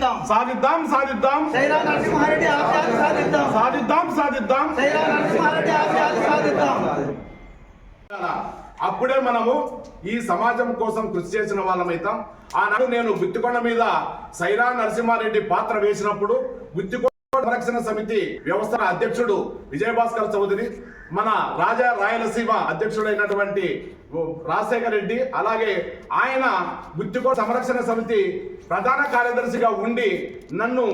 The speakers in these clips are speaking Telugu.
సాధిద్దాం. సాధిద్దాం సాధిద్దాం. సైరా నరసింహారెడ్డి ఆశయాలు సాధిద్దాం. సాధిద్దాం సాధిద్దాం. సైరా నరసింహారెడ్డి ఆశయాలు సాధిద్దాం. అప్పుడే మనము ఈ సమాజం కోసం కృషి చేసిన వాళ్ళమైతాం. ఆనాడు నేను గుత్తికొండ మీద సైరా నరసింహారెడ్డి పాత్ర వేసినప్పుడు గుత్తికొండ సంరక్షణ సమితి వ్యవస్థ అధ్యక్షుడు విజయభాస్కర్ చౌదరి మన రాజా రాయలసీమ అధ్యక్షుడైనటువంటి రాజశేఖర్ రెడ్డి అలాగే ఆయన గుత్తికో సంరక్షణ సమితి ప్రధాన కార్యదర్శిగా ఉండి నన్ను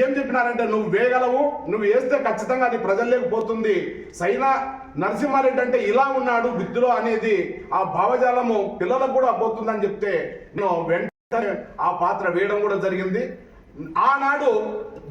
ఏం చెప్పినారంటే నువ్వు వేయగలవు నువ్వు వేస్తే ఖచ్చితంగా అది ప్రజల్లోకి పోతుంది. సైనా నరసింహారెడ్డి అంటే ఇలా ఉన్నాడు బుద్ధిలో అనేది ఆ భావజాలము పిల్లలకు కూడా పోతుందని చెప్తే నేను వెంటనే ఆ పాత్ర వేయడం కూడా జరిగింది. ఆనాడు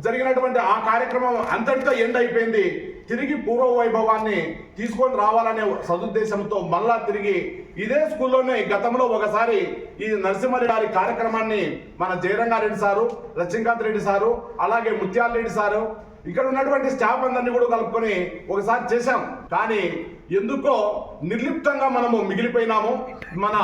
జరిగినటువంటి ఆ కార్యక్రమం అంతటితో ఎండ్ అయిపోయింది. తిరిగి పూర్వ వైభవాన్ని తీసుకొని రావాలనే సదుద్దేశంతో మళ్ళా తిరిగి ఇదే స్కూల్లోనే గతంలో ఒకసారి ఈ నరసింహారెడ్డి గారి కార్యక్రమాన్ని మన జయరంగారెడ్డి సారు లక్ష్మీకాంత్ రెడ్డి సారు అలాగే ముత్యాల రెడ్డి సారు ఇక్కడ ఉన్నటువంటి స్టాఫ్ అందరినీ కూడా కలుపుకొని ఒకసారి చేశాం. కానీ ఎందుకో నిర్లిప్తంగా మనము మిగిలిపోయినాము. మన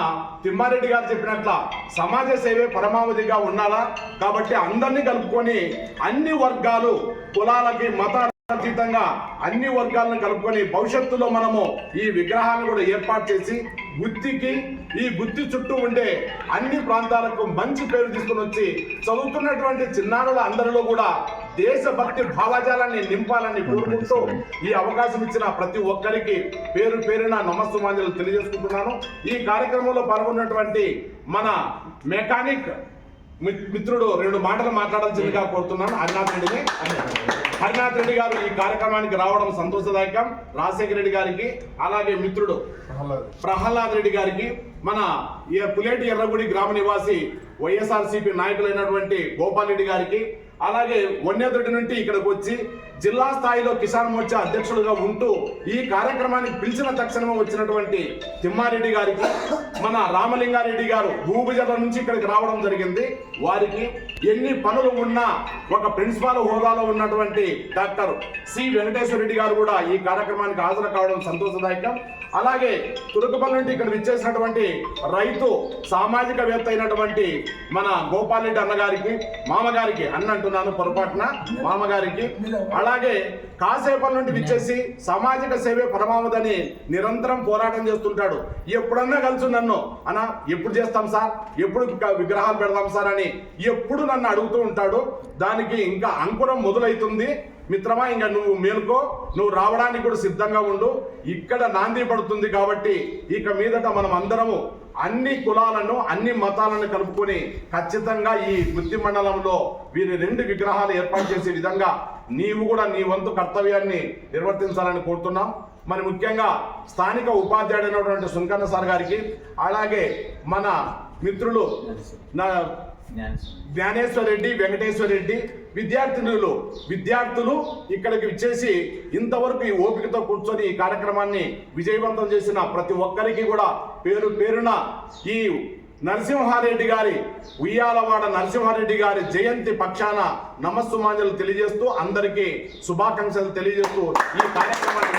తిమ్మారెడ్డి గారు చెప్పినట్ల సమాజ సేవే పరమావధిగా ఉండాలా? కాబట్టి అందరినీ కలుపుకొని అన్ని వర్గాలు కులాలకి మతాల అతీతంగా అన్ని వర్గాలను కలుపుకొని భవిష్యత్తులో మనము ఈ విగ్రహాలను కూడా ఏర్పాటు చేసి గుత్తికి ఈ బుద్ధి చుట్టూ ఉండే అన్ని ప్రాంతాలకు మంచి పేరు తీసుకుని వచ్చి చదువుతున్నటువంటి చిన్నారుల అందరిలో కూడా దేశభక్తి భావజాలాన్ని నింపాలని కోరుకుంటూ ఈ అవకాశం ఇచ్చిన ప్రతి ఒక్కరికి పేరు పేరున నమస్సుమాంజలు తెలియజేసుకుంటున్నాను. ఈ కార్యక్రమంలో పాల్గొన్నటువంటి మన మెకానిక్ మి- మిత్రుడు రెండు మాటలు మాట్లాడాల్సిందిగా కోరుతున్నాను. హరినాథ్ రెడ్డిని హరినాథ్ రెడ్డి గారు ఈ కార్యక్రమానికి రావడం సంతోషదాయకం. రాజశేఖర రెడ్డి గారికి అలాగే మిత్రుడు ప్రహ్లాద్ రెడ్డి. గారికి మన ఈ పులేటి ఎర్రగుడి గ్రామ నివాసి వైఎస్ఆర్సీపీ నాయకులైనటువంటి గోపాల్ రెడ్డి గారికి అలాగే వన్యదొడ్డి నుండి ఇక్కడికి వచ్చి జిల్లా స్థాయిలో కిసాన్ మోర్చా అధ్యక్షుడుగా ఉంటూ ఈ కార్యక్రమానికి పిలిచిన తక్షణమే వచ్చినటువంటి తిమ్మారెడ్డి గారికి మన రామలింగారెడ్డి గారు భూభుజల నుంచి ఇక్కడికి రావడం జరిగింది. వారికి ఎన్ని పనులు ఉన్నా ఒక ప్రిన్సిపాల్ హోదాలో ఉన్నటువంటి డాక్టర్ సి వెంకటేశ్వర రెడ్డి గారు కూడా ఈ కార్యక్రమానికి హాజరు కావడం సంతోషదాయకం. అలాగే తురుకుపల్లి నుండి ఇక్కడ విచ్చేసినటువంటి రైతు సామాజికవేత్త అయినటువంటి మన గోపాల్ రెడ్డి అన్నగారికి మామగారికి అన్న అంటున్నాను పొరపాటున మామగారికి అలాగే కాసేపటి నుండి విచ్చేసి సామాజిక సేవే పరమావధని నిరంతరం పోరాటం చేస్తుంటాడు. ఎప్పుడన్నా కలిసి నన్ను అన్న ఎప్పుడు చేస్తాం సార్? ఎప్పుడు విగ్రహాలు పెడదాం సార్? అని ఎప్పుడు నన్ను అడుగుతూ ఉంటాడు. దానికి ఇంకా అంకురం మొదలైతుంది మిత్రమా ఇంకా నువ్వు మేలుకో నువ్వు రావడానికి కూడా సిద్ధంగా ఉండు. ఇక్కడ నాంది పడుతుంది కాబట్టి ఇక మీదట మనం అందరము అన్ని కులాలను అన్ని మతాలను కలుపుకొని ఖచ్చితంగా ఈ వృత్తి మండలంలో వీరి రెండు విగ్రహాలు ఏర్పాటు చేసే విధంగా నీవు కూడా నీ వంతు కర్తవ్యాన్ని నిర్వర్తించాలని కోరుతున్నాం. మరి ముఖ్యంగా స్థానిక ఉపాధ్యాయుడైనటువంటి సుంకన్న సార్ గారికి అలాగే మన మిత్రులు నా జ్ఞానేశ్వర రెడ్డి వెంకటేశ్వర రెడ్డి విద్యార్థినులు విద్యార్థులు ఇక్కడికి ఇచ్చేసి ఇంతవరకు ఈ ఓపికతో కూర్చొని ఈ కార్యక్రమాన్ని విజయవంతం చేసిన ప్రతి ఒక్కరికి కూడా పేరు పేరున ఈ నరసింహారెడ్డి గారి ఉయ్యాలవాడ నరసింహారెడ్డి గారి జయంతి పక్షాన నమస్సుమాంజలు తెలియజేస్తూ అందరికీ శుభాకాంక్షలు తెలియజేస్తూ ఈ కార్యక్రమాన్ని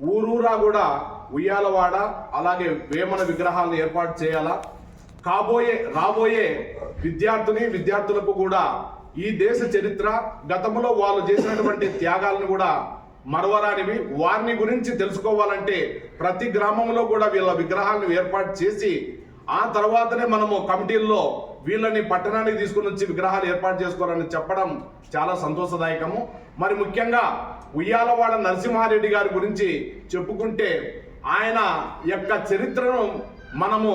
ఊరూరా కూడా ఉయ్యాలవాడ అలాగే వేమన విగ్రహాలను ఏర్పాటు చేయాలా? కాబోయే రాబోయే విద్యార్థిని విద్యార్థులకు కూడా ఈ దేశ చరిత్ర గతంలో వాళ్ళు చేసినటువంటి త్యాగాలను కూడా మరవరానివి. వారిని గురించి తెలుసుకోవాలంటే ప్రతి గ్రామంలో కూడా వీళ్ళ విగ్రహాలను ఏర్పాటు చేసి ఆ తర్వాతనే మనము కమిటీల్లో వీళ్ళని పట్టణానికి తీసుకుని వచ్చి విగ్రహాలు ఏర్పాటు చేసుకోవాలని చెప్పడం చాలా సంతోషదాయకము. మరి ముఖ్యంగా ఉయ్యాలవాడ నరసింహారెడ్డి గారి గురించి చెప్పుకుంటే ఆయన యొక్క చరిత్రను మనము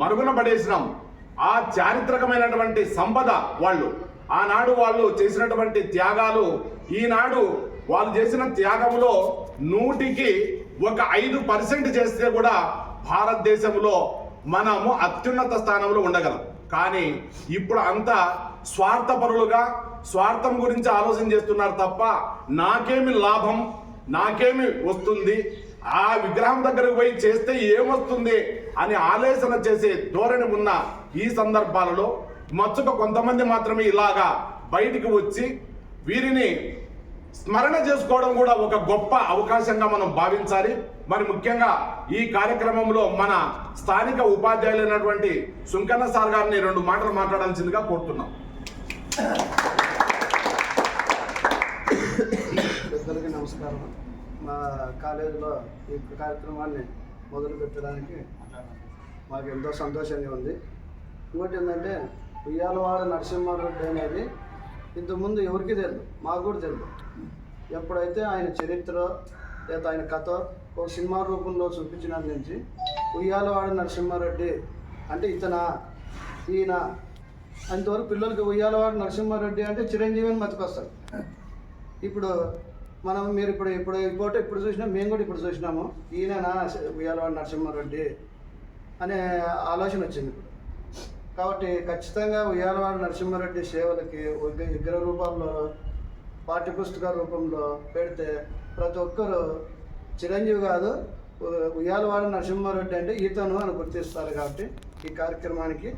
మరుగున పడేసినాం ఆ చారిత్రకమైనటువంటి సంపద వాళ్ళు ఆనాడు వాళ్ళు చేసినటువంటి త్యాగాలు ఈనాడు వాళ్ళు చేసిన త్యాగంలో నూటికి ఒక ఐదు పర్సెంట్ చేస్తే కూడా భారతదేశంలో మనము అత్యున్నత స్థానంలో ఉండగలం. కానీ ఇప్పుడు అంతా స్వార్థపరులుగా స్వార్థం గురించి ఆలోచన చేస్తున్నారు తప్ప నాకేమి లాభం నాకేమి వస్తుంది? ఆ విగ్రహం దగ్గరకు పోయి చేస్తే ఏమొస్తుంది అని ఆలోచన చేసే ధోరణి ఉన్న ఈ సందర్భాలలో మచ్చుక కొంతమంది మాత్రమే ఇలాగా బయటికి వచ్చి వీరిని స్మరణ చేసుకోవడం కూడా ఒక గొప్ప అవకాశంగా మనం భావించాలి. మరి ముఖ్యంగా ఈ కార్యక్రమంలో మన స్థానిక ఉపాధ్యాయులైనటువంటి సుంకన్న సార్ గారిని రెండు మాటలు మాట్లాడాల్సిందిగా కోరుతున్నాం. నమస్కారం. మా కాలేజీలో ఈ కార్యక్రమాన్ని మొదలు పెట్టడానికి మాకు ఎంతో సంతోషంగా ఉంది. ఇంకోటి ఏంటంటే ఉయ్యాలవాడ నరసింహారెడ్డి అనేది ఇంతకుముందు ఎవరికి తెలియదు మాకు కూడా తెలియదు. ఎప్పుడైతే ఆయన చరిత్ర లేదా ఆయన కథ ఒక సినిమా రూపంలో చూపించినందు నుంచి ఉయ్యాలవాడ నరసింహారెడ్డి అంటే ఇతన ఈయన అంతవరకు పిల్లలకి ఉయ్యాలవాడ నరసింహారెడ్డి అంటే చిరంజీవి అని మతికొస్తారు ఇప్పుడు మనం మీరు ఇప్పుడు ఇప్పుడు ఈ ఫోటో ఇప్పుడు చూసినాం మేము కూడా ఇప్పుడు చూసినాము. ఈయన ఉయ్యాలవాడ నరసింహారెడ్డి అనే ఆలోచన వచ్చింది ఇప్పుడు. కాబట్టి ఖచ్చితంగా ఉయ్యాలవాడ నరసింహారెడ్డి సేవలకి విగ్రహ రూపంలో పాఠ్య పుస్తక రూపంలో పెడితే ప్రతి ఒక్కరు చిరంజీవి కాదు ఉయ్యాలవాడ నరసింహారెడ్డి అంటే ఈతను అని గుర్తిస్తారు కాబట్టి ఈ కార్యక్రమానికి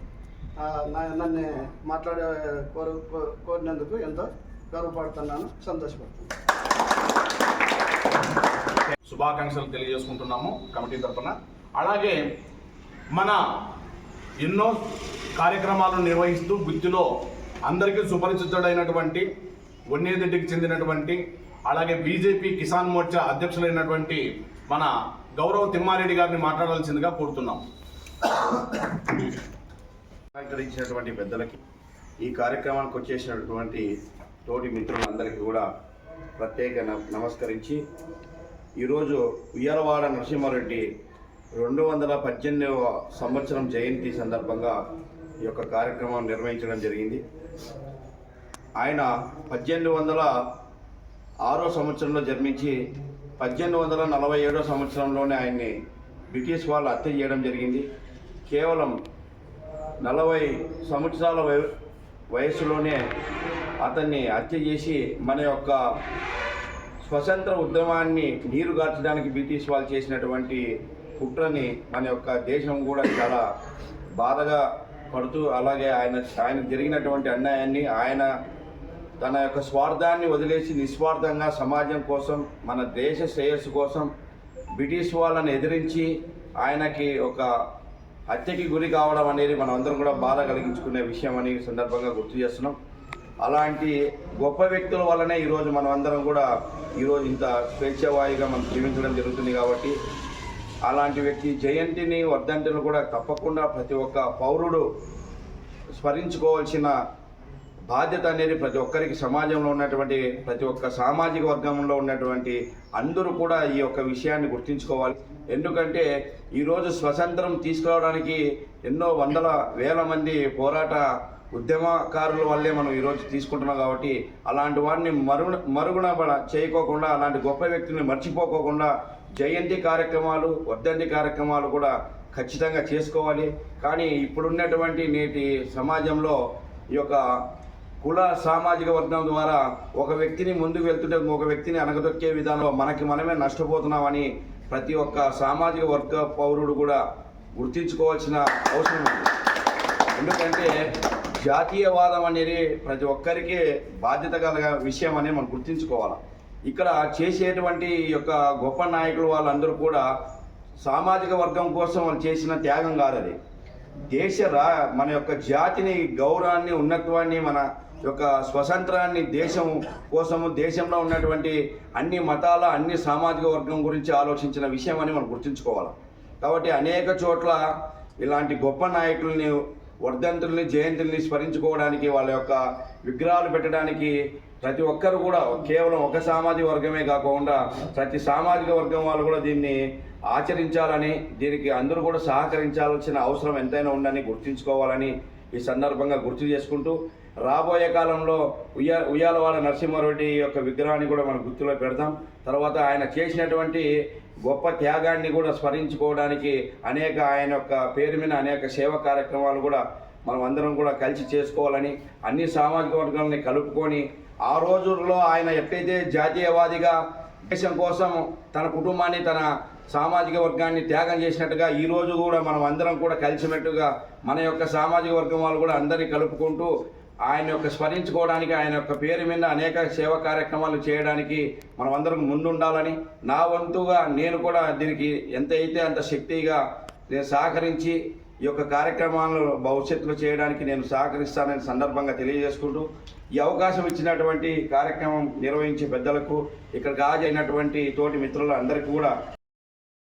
నన్ను మాట్లాడే కోరు కో- కోరినందుకు ఎంతో గర్వపడుతున్నాను. సంతోషపడుతున్నాను. శుభాకాంక్షలు తెలియజేసుకుంటున్నాము కమిటీ తరఫున అలాగే మన ఎన్నో కార్యక్రమాలను నిర్వహిస్తూ గుత్తిలో అందరికీ సుపరిచితుడైనటువంటి వన్నేదెడ్డికి చెందినటువంటి అలాగే బీజేపీ కిసాన్ మోర్చా అధ్యక్షులైనటువంటి మన గౌరవ తిమ్మారెడ్డి గారిని మాట్లాడాల్సిందిగా కోరుతున్నాం. సహకరించినటువంటి పెద్దలకి ఈ కార్యక్రమానికి వచ్చేసినటువంటి తోటి మిత్రులందరికీ కూడా ప్రత్యేక నమస్కరించి ఈరోజు ఉయ్యాలవాడ నరసింహారెడ్డి రెండు వందల పద్దెనిమిదవ సంవత్సరం జయంతి సందర్భంగా ఈ యొక్క కార్యక్రమం నిర్వహించడం జరిగింది. ఆయన పద్దెనిమిది వందల ఆరో సంవత్సరంలో జన్మించి పద్దెనిమిది వందల నలభై ఏడో సంవత్సరంలోనే ఆయన్ని బ్రిటిష్ వాళ్ళు హత్య చేయడం జరిగింది. కేవలం నలభై సంవత్సరాల వయ- వయసులోనే అతన్ని హత్య చేసి మన యొక్క స్వతంత్ర ఉద్యమాన్ని నీరుగార్చడానికి బ్రిటిష్ వాళ్ళు చేసినటువంటి కుట్రని మన యొక్క దేశం కూడా చాలా బాధగా పడుతూ అలాగే ఆయన ఆయన జరిగినటువంటి అన్యాయాన్ని ఆయన తన యొక్క స్వార్థాన్ని వదిలేసి నిస్వార్థంగా సమాజం కోసం మన దేశ శ్రేయస్సు కోసం బ్రిటిష్ వాళ్ళని ఎదిరించి ఆయనకి ఒక హత్యకి గురి కావడం అనేది మనం అందరం కూడా బాధ కలిగించుకునే విషయం అని సందర్భంగా గుర్తు చేస్తున్నాం. అలాంటి గొప్ప వ్యక్తుల వల్లనే ఈరోజు మనం అందరం కూడా ఈరోజు ఇంత స్వేచ్ఛవాయుగా మనం జీవించడం జరుగుతుంది కాబట్టి అలాంటి వ్యక్తి జయంతిని వర్ధంతిని కూడా తప్పకుండా ప్రతి ఒక్క పౌరుడు స్మరించుకోవాల్సిన బాధ్యత అనేది ప్రతి ఒక్కరికి సమాజంలో ఉన్నటువంటి ప్రతి ఒక్క సామాజిక వర్గంలో ఉన్నటువంటి అందరూ కూడా ఈ యొక్క విషయాన్ని గుర్తించుకోవాలి. ఎందుకంటే ఈరోజు స్వతంత్రం తీసుకురావడానికి ఎన్నో వందల వేల మంది పోరాట ఉద్యమకారుల వల్లే మనం ఈరోజు తీసుకుంటున్నాం కాబట్టి అలాంటి వారిని మరుగున మరుగున పడ- చేయకోకుండా అలాంటి గొప్ప వ్యక్తిని మర్చిపోకోకుండా జయంతి కార్యక్రమాలు వర్ధంతి కార్యక్రమాలు కూడా ఖచ్చితంగా చేసుకోవాలి. కానీ ఇప్పుడున్నటువంటి నేటి సమాజంలో ఈ యొక్క కుల సామాజిక వర్గం ద్వారా ఒక వ్యక్తిని ముందుకు వెళ్తుంటే ఒక వ్యక్తిని అనగదొక్కే విధానంలో మనకి మనమే నష్టపోతున్నామని ప్రతి ఒక్క సామాజిక వర్గ పౌరుడు కూడా గుర్తించుకోవాల్సిన అవసరం ఉంది. ఎందుకంటే జాతీయవాదం అనేది ప్రతి ఒక్కరికి బాధ్యత కలగ విషయం అనేది మనం గుర్తించుకోవాలి. ఇక్కడ చేసేటువంటి ఈ యొక్క గొప్ప నాయకులు వాళ్ళందరూ కూడా సామాజిక వర్గం కోసం వాళ్ళు చేసిన త్యాగం కాదు అది దేశ రా మన యొక్క జాతిని గౌరవాన్ని ఉన్నత్వాన్ని మన యొక్క స్వతంత్రాన్ని దేశం కోసము దేశంలో ఉన్నటువంటి అన్ని మతాల అన్ని సామాజిక వర్గం గురించి ఆలోచించిన విషయం అని మనం గుర్తుంచుకోవాలి. కాబట్టి అనేక చోట్ల ఇలాంటి గొప్ప నాయకుల్ని వర్ధంతుల్ని జయంతుల్ని స్మరించుకోవడానికి వాళ్ళ యొక్క విగ్రహాలు పెట్టడానికి ప్రతి ఒక్కరు కూడా కేవలం ఒక సామాజిక వర్గమే కాకుండా ప్రతి సామాజిక వర్గం వాళ్ళు కూడా దీన్ని ఆచరించాలని దీనికి అందరూ కూడా సహకరించాల్సిన అవసరం ఎంతైనా ఉందని గుర్తుంచుకోవాలని ఈ సందర్భంగా గుర్తు చేసుకుంటూ రాబోయే కాలంలో ఉయ్యా ఉయ్యాలవాడ నరసింహారెడ్డి యొక్క విగ్రహాన్ని కూడా మనం గుర్తులో పెడతాం తర్వాత ఆయన చేసినటువంటి గొప్ప త్యాగాన్ని కూడా స్మరించుకోవడానికి అనేక ఆయన యొక్క పేరు మీద అనేక సేవా కార్యక్రమాలు కూడా మనం అందరం కూడా కలిసి చేసుకోవాలని అన్ని సామాజిక వర్గాలని కలుపుకొని ఆ రోజుల్లో ఆయన ఎప్పుడైతే జాతీయవాదిగా దేశం కోసం తన కుటుంబాన్ని తన సామాజిక వర్గాన్ని త్యాగం చేసినట్టుగా ఈ రోజు కూడా మనం అందరం కూడా కలిసినట్టుగా మన యొక్క సామాజిక వర్గం వాళ్ళు కూడా అందరినీ కలుపుకుంటూ ఆయన యొక్క స్మరించుకోవడానికి ఆయన యొక్క పేరు మీద అనేక సేవా కార్యక్రమాలు చేయడానికి మనం అందరం ముందుండాలని నా వంతుగా నేను కూడా దీనికి ఎంత అయితే అంత శక్తిగా నేను సహకరించి ఈ యొక్క కార్యక్రమాలను భవిష్యత్తులో చేయడానికి నేను సహకరిస్తానని సందర్భంగా తెలియజేసుకుంటూ ఈ అవకాశం ఇచ్చినటువంటి కార్యక్రమం నిర్వహించే పెద్దలకు ఇక్కడ హాజరైనటువంటి తోటి మిత్రులు అందరికీ కూడా